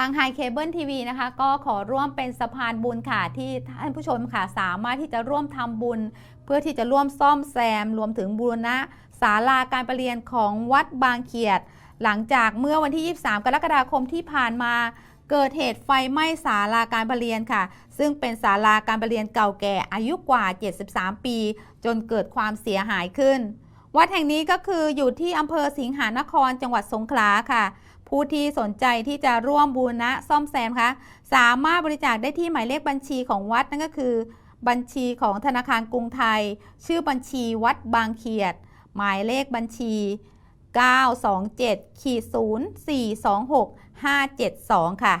ทางไฮเคเบิลทีวีนะคะ ก็ขอร่วมเป็นสะพานบุญค่ะ ที่ท่านผู้ชมค่ะสามารถที่จะร่วมทำบุญ เพื่อที่จะร่วมซ่อมแซม รวมถึงบูรณะศาลาการประเรียนของวัดบางเขียด หลังจากเมื่อวันที่ 23 กรกฎาคมที่ผ่านมาเกิดเหตุไฟไหม้ศาลาการประเรียนค่ะ ซึ่งเป็นศาลาการประเรียนเก่าแก่อายุกว่า 73 ปี จนเกิดความเสียหายขึ้น วัดแห่งนี้ก็คืออยู่ที่อำเภอสิงหานครจังหวัดสงขลาค่ะ ผู้ที่สนใจที่จะร่วมบูรณะซ่อมแซมคะสามารถบริจาคได้ที่หมายเลขบัญชีของวัดนั่นก็คือ บัญชีของธนาคารกรุงไทย ชื่อบัญชีวัดบางเขียด หมายเลขบัญชี 927ขีด0 426 572 ค่ะ